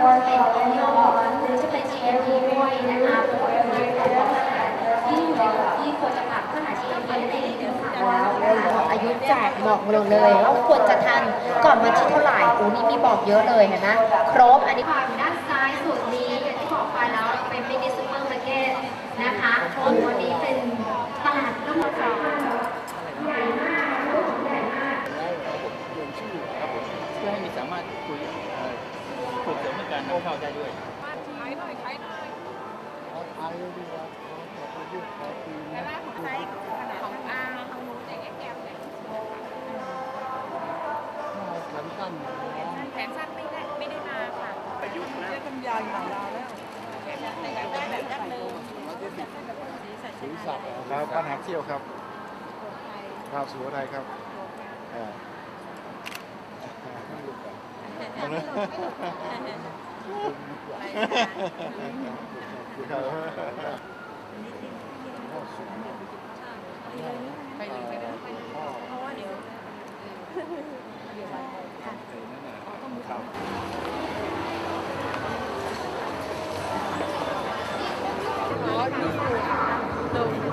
คนเป็นยอดหรือจะเป็น GMP ด้วยนะคะที่อยู่ในที่ควรจะปรับเพื่อหา GMP นั่นเองนะคะบอกอายุแจกบอกเราเลยว่าควรจะทานก่อนวันที่เท่าไหร่โอ้นี่มีบอกเยอะเลยเห็นไหมครบอันนี้อยู่ด้านซ้ายสุดนี้อย่างที่บอกไปแล้วเป็นมินิซูเปอร์มาร์เก็ตนะคะตัวนี้เป็นตลาดน้ำมันสาแล้วระบบลงชื่อครับผมเพื่อให้มีสามารถคุย ส่งเสริมในการนำเข้าได้ด้วยแขนสั้นไม่ได้ไม่ได้มาค่ะประยุกต์นะทำยาอยู่ยาแล้วแขนสั้นแบบได้แบบดั้งเดิมครับปัญหาเที่ยวครับครับสุโขทัยครับ เออครับ